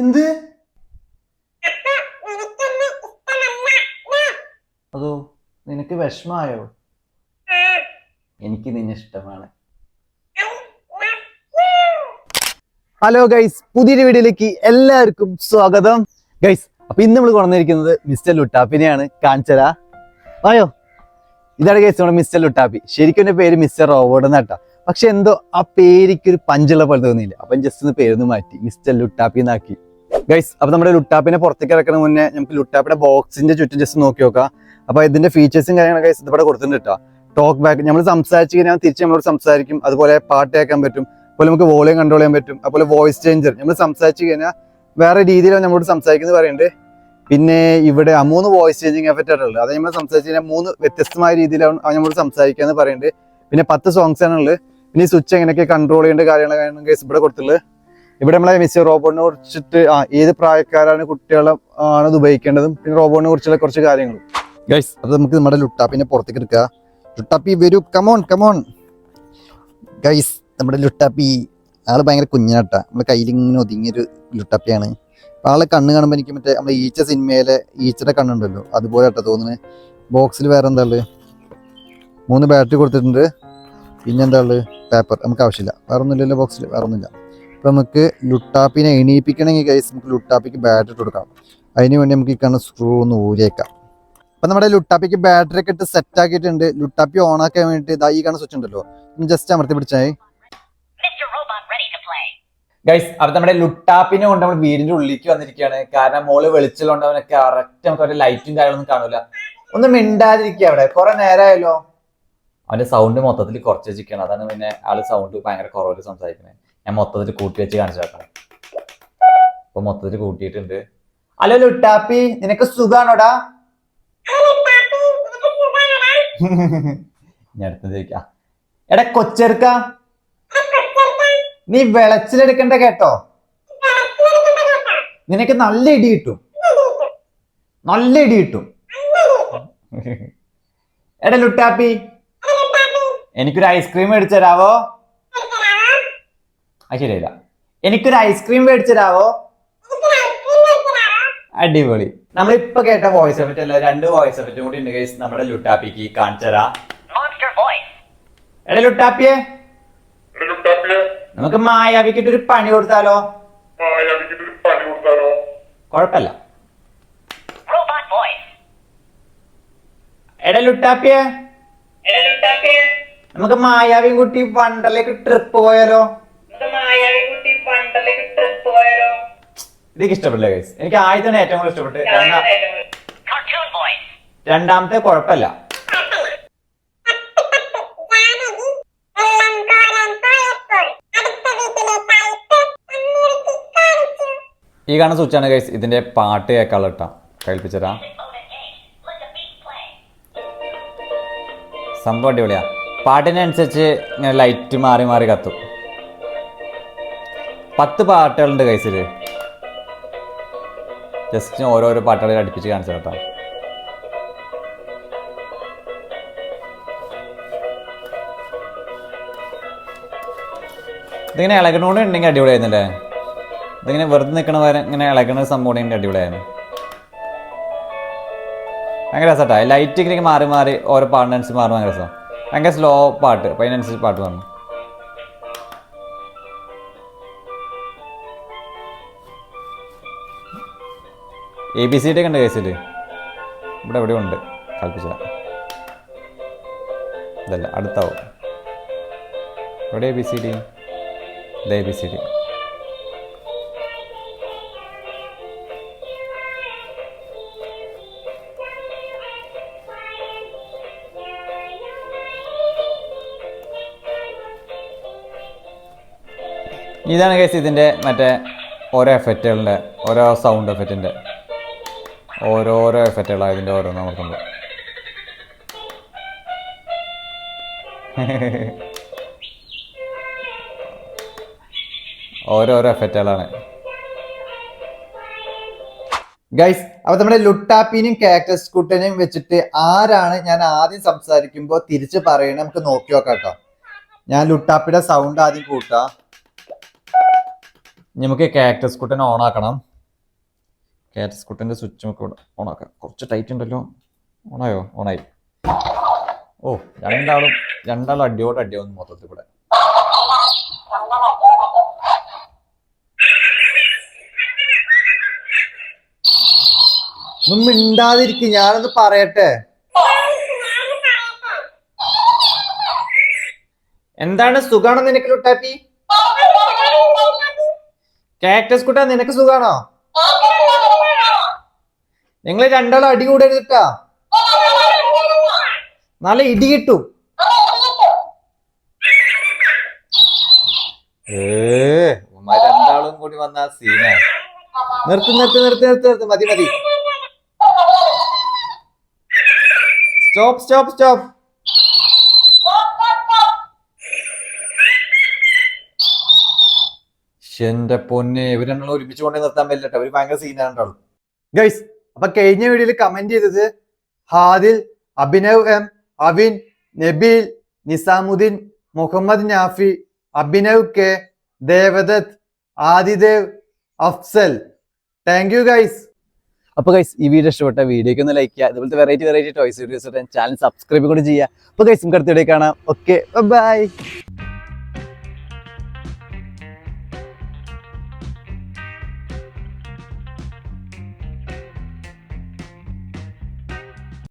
എന്ത്? അതോ നിനക്ക് വിഷമായോ? എനിക്ക് നിന്നെ ഇഷ്ടമാണ്. ഹലോ ഗൈസ് പുതിയൊരു വീഡിയോയിലേക്ക് എല്ലാവർക്കും സ്വാഗതം. ഗൈസ് അപ്പൊ ഇന്ന് നമ്മൾ കൊണ്ടുവന്നിരിക്കുന്നത് മിസ്റ്റർ ലുട്ടാപ്പിനെയാണ്. കാഞ്ചല ആയോ ഇതാണ് ഗൈസ് നമ്മുടെ മിസ്റ്റർ ലുട്ടാപ്പി. ശരിക്കും എന്റെ പേര് മിസ്റ്റർ റോബോട്ട് എന്നാട്ടാ പക്ഷെ എന്തോ ആ പേരിക്ക് ഒരു പഞ്ചുള്ള പോലെ തോന്നിയില്ല? അപ്പം ജസ്റ്റ് ഒന്ന് പേരൊന്ന് മാറ്റി. മിസ്റ്റർ ലുട്ടാപ്പി എന്നാക്കി. ഗൈസ് അപ്പൊ നമ്മുടെ ലുട്ടാപ്പിനെ പുറത്തേക്ക് ഇറക്കണ മുന്നേ നമുക്ക് ലുട്ടാപ്പിന്റെ ബോക്സിന്റെ ചുറ്റും ജസ്റ്റ് നോക്കി നോക്കാം. അപ്പൊ ഇതിന്റെ ഫീച്ചേഴ്സും കാര്യങ്ങളൊക്കെ ഗൈസ് ഇതിവിടെ കൊടുത്തിട്ടുണ്ട് കേട്ടോ ടോക്ക് ബാക്ക് നമ്മൾ സംസാരിച്ച് കഴിഞ്ഞാൽ തിരിച്ച് നമ്മളോട് സംസാരിക്കും. അതുപോലെ പാട്ട് കേൾക്കാൻ പറ്റും. അതുപോലെ നമുക്ക് വോളിയം കൺട്രോൾ ചെയ്യാൻ പറ്റും. അതുപോലെ വോയിസ് ചേഞ്ചർ നമ്മൾ സംസാരിച്ച് കഴിഞ്ഞാൽ വേറെ രീതിയിലാണ് നമ്മളോട് സംസാരിക്കുന്നത് പറയുന്നുണ്ട് പിന്നെ ഇവിടെ മൂന്ന് വോയിസ് ചേഞ്ചിങ് എഫക്റ്റ് ആയിട്ടുള്ളത് അത് നമ്മൾ സംസാരിച്ച് കഴിഞ്ഞാൽ മൂന്ന് വ്യത്യസ്തമായ രീതിയിലാണ് നമ്മളോട് സംസാരിക്കുക എന്ന് പറയുന്നുണ്ട് പിന്നെ പത്ത് സോങ്സ് ആണുള്ളത് പിന്നെ ഈ സ്വിച്ച് എങ്ങനെയൊക്കെ കൺട്രോൾ ചെയ്യേണ്ട കാര്യങ്ങളൊക്കെയാണ് ഗൈസ് ഇവിടെ കൊടുത്തുള്ളത് ഇവിടെ നമ്മളെ മിസ് റോബോട്ടിനെ കുറിച്ചിട്ട് ആ ഏത് പ്രായക്കാരാണ് കുട്ടികളെ ആണ് ഇത് ഉപയോഗിക്കേണ്ടതും പിന്നെ റോബോട്ടിനെ കുറിച്ചുള്ള കുറച്ച് കാര്യങ്ങളും ഗൈസ് അത് നമുക്ക് നമ്മുടെ ലുട്ടാപ്പിനെ പുറത്തേക്ക് എടുക്കുക ലുട്ടാപ്പി വരൂ. കമോൺ കമോൺ ഗൈസ് നമ്മുടെ ലുട്ടാപ്പി ആൾ ഭയങ്കര കുഞ്ഞാട്ടാ നമ്മുടെ കയ്യിൽ ഇങ്ങനെ ഒതുങ്ങിയൊരു ലുട്ടാപ്പിയാണ് അപ്പം ആളെ കണ്ണ് കാണുമ്പോൾ എനിക്ക് മറ്റേ നമ്മുടെ ഈച്ച സിനിമയിലെ ഈച്ചയുടെ കണ്ണുണ്ടല്ലോ അതുപോലെ ആട്ടോ തോന്നുന്നത് ബോക്സിൽ വേറെ എന്താ ഉള്ളത് മൂന്ന് ബാറ്ററി കൊടുത്തിട്ടുണ്ട്. പിന്നെ എന്താ ഉള്ളത് പേപ്പർ നമുക്ക് ആവശ്യമില്ല. വേറെ ഒന്നുമില്ലല്ലോ ബോക്സിൽ വേറെ ഒന്നുമില്ല അപ്പൊ നമുക്ക് ലുട്ടാപ്പിനെ എണീപ്പിക്കണമെങ്കിൽ കൈസ് നമുക്ക് ലുട്ടാപ്പിക്ക് ബാറ്ററി ഇട്ട് കൊടുക്കാം. അതിന് വേണ്ടി നമുക്ക് ഈ കാണുന്ന സ്ക്രൂ ഒന്ന് ഊരിയേക്കാം. അപ്പം നമ്മുടെ ലുട്ടാപ്പിക്ക് ബാറ്ററി ഒക്കെ ഇട്ട് സെറ്റ് ആക്കിയിട്ടുണ്ട്. ലുട്ടാപ്പി ഓൺ ആക്കാൻ വേണ്ടിയിട്ട് ഇതാ ഈ കാണുന്ന സ്വിച്ച് ഉണ്ടല്ലോ. ജസ്റ്റ് അമർത്തി പിടിച്ചായി. ഗൈസ് അപ്പൊ നമ്മുടെ ലുട്ടാപ്പിനെ കൊണ്ട് നമ്മൾ വീടിന്റെ ഉള്ളിലേക്ക് വന്നിരിക്കുകയാണ്. കാരണം മോൾ വെളിച്ചുകൊണ്ട് അവനെ കറക്റ്റ് നമുക്ക് അവരുടെ ലൈറ്റും കാര്യങ്ങളൊന്നും കാണൂല. ഒന്ന് മിണ്ടാതിരിക്കുക അവിടെ. കുറെ നേരമായല്ലോ അവന്റെ സൗണ്ട് മൊത്തത്തിൽ കുറച്ച് വെച്ചിരിക്കണം അതാണ് പിന്നെ ആൾ സൗണ്ട് ഭയങ്കര കുറവിൽ സംസാരിക്കുന്നത്. ഞാൻ മൊത്തത്തിൽ കൂട്ടി വെച്ച് കാണിച്ചു വെക്കണം അപ്പൊ മൊത്തത്തിൽ കൂട്ടിയിട്ടുണ്ട്. ഹലോ ലുട്ടാപ്പി നിനക്ക് സുഖാണോടാ? എടാ കൊച്ചെടുക്ക നീ വിളച്ചിലെടുക്കണ്ട കേട്ടോ. നിനക്ക് നല്ല ഇടി കിട്ടും. നല്ല ഇടി കിട്ടും. എടാ ലുട്ടാപ്പി. എനിക്കൊരു ഐസ്ക്രീം മേടിച്ചു തരാവോ? ആ ശരിയല്ല. എനിക്കൊരു ഐസ്ക്രീം മേടിച്ചു തരാവോ അടിപൊളി. നമ്മളിപ്പോ കേട്ട വോയിസ് എഫക്റ്റ് അല്ല രണ്ട് വോയിസ് എഫക്റ്റും കൂടി ഉണ്ട് ഗൈസ് നമ്മുടെ ലുട്ടാപ്പിക്ക് കാണിച്ചരാ. എടാ ലുട്ടാപ്പിയെ. നമുക്ക് മായാവിക്കിട്ട് ഒരു പണി കൊടുത്താലോ? കൊഴപ്പല്ല. എടാ ലുട്ടാപ്പിയെ. നമുക്ക് മായാവിയും കുട്ടി വണ്ടറിലേക്ക് ട്രിപ്പ് പോയാലോ? എനിക്ക് ഇഷ്ടപ്പെട്ടില്ല ഗൈസ് എനിക്ക് ആദ്യത്തെ ഏറ്റവും കൂടുതൽ ഇഷ്ടപ്പെട്ട്. രണ്ടാമത്തെ കുഴപ്പമില്ല. ഈ കാണുന്ന സ്വിച്ചാണ് ഗൈസ് ഇതിന്റെ പാട്ട് കേൾക്കാനുള്ള കേട്ടോ കേൾപ്പിച്ചതാ. സംഭവം അടിപൊളിയാ. പാട്ടിനനുസരിച്ച് ഇങ്ങനെ ലൈറ്റ് മാറി മാറി കത്തും. പത്ത് പാട്ടുകളുണ്ട് കൈസിൽ ജസ്റ്റ് ഓരോരോ പാട്ടുകൾ അടുപ്പിച്ച് കാണിച്ചു കേട്ടോ. ഇതിങ്ങനെ ഇളകണോണ്ട് ഉണ്ടെങ്കിൽ അടിപൊളിയായിരുന്നല്ലേ? ഇതിങ്ങനെ വെറുതെ നിൽക്കണ വരെ ഇങ്ങനെ ഇളകണ സംഭവം ഉണ്ടെങ്കിൽ അടിപൊളിയായിരുന്നു. ഭയങ്കര രസട്ടാ ലൈറ്റ് ഇങ്ങനെ മാറി മാറി ഓരോ പാട്ടിനനുസരിച്ച് മാറും. ഭയങ്കര രസം ഭയങ്കര സ്ലോ പാട്ട്. അപ്പം അതിനനുസരിച്ച് പാട്ട് വന്നു എ ബി സി ഡി കണ്ട കേസിൽ ഇവിടെ എവിടെയോ ഉണ്ട്. കൽപ്പിച്ച ഇതല്ല അടുത്താവും. എവിടെ എ ബി സി ഡി ഇത് എ ബി സി ഡി ഇതാണ് കേസ് ഇതിന്റെ മറ്റേ ഓരോ എഫക്റ്റുകളുടെ ഓരോ സൗണ്ട് എഫക്റ്റിന്റെ ഓരോരോ എഫക്റ്റുകളാണ് ഇതിന്റെ ഓരോന്ന് നമുക്കുണ്ട് ഓരോരോ എഫക്റ്റുകളാണ് ഗൈസ് അപ്പൊ നമ്മുടെ ലുട്ടാപ്പിനെയും കാക്ടസ് കുട്ടനെയും വെച്ചിട്ട് ആരാണ് ഞാൻ ആദ്യം സംസാരിക്കുമ്പോൾ തിരിച്ച് പറയണേ നമുക്ക് നോക്കി നോക്കാം കേട്ടോ. ഞാൻ ലുട്ടാപ്പിയുടെ സൗണ്ട് ആദ്യം കൂട്ടാം. നമുക്ക് കാക്ടസ് കുട്ടനെ ഓൺ ആക്കണം. കാറ്റ് സ്കൂട്ടിന്റെ സ്വിച്ച് നമുക്ക് ഇവിടെ ഓണാക്കാം കുറച്ച് ടൈറ്റ് ഉണ്ടല്ലോ. ഓണായോ ഓണായി ഓ രണ്ടാളും രണ്ടാളും അടിയോട് അടിയാവുന്നു മൊത്തത്തിൽ ഇവിടെ. ഒന്നും മിണ്ടാതിരിക്കും ഞാനത് പറയട്ടെ. എന്താണ് സുഖാണോ നിനക്ക് ലുട്ടാപ്പി? കാക്ടസ് കുട്ടാ നിനക്ക് സുഖാണോ? നിങ്ങൾ രണ്ടാളും അടി കൂടരുതിട്ടാ. നല്ല ഇടി കിട്ടും. ഏ രണ്ടാളും കൂടി വന്ന സീന. നിർത്തി നിർത്തി നിർത്തി നിർത്തി നിർത്തി. മതി മതി. Stop stop stop. എന്റെ പൊന്നെ. ഇവർ രണ്ടാളും ഒരുമിച്ച് കൊണ്ടേ നിർത്താൻ പറ്റില്ല ഒരു ഭയങ്കര സീനാണ് ഗൈസ് അപ്പൊ കഴിഞ്ഞ വീഡിയോയിൽ കമന്റ് ചെയ്തത് Hadil Abhinav M Avin Nabeel Nizamuddin Muhammad Nafi Abhinav K Devadath Adidev Afsal. Thank you guys അപ്പൊ ഗൈസ് ഈ വീഡിയോ ഇഷ്ടപ്പെട്ട വീഡിയോക്ക് ഒന്ന് ലൈക്ക് ചെയ്യുക. അതുപോലത്തെ variety variety toys videos channel subscribe കൂടി ചെയ്യുക. അപ്പൊ ഗൈസ് നമുക്ക് അടുത്തിടെ കാണാം. Okay bye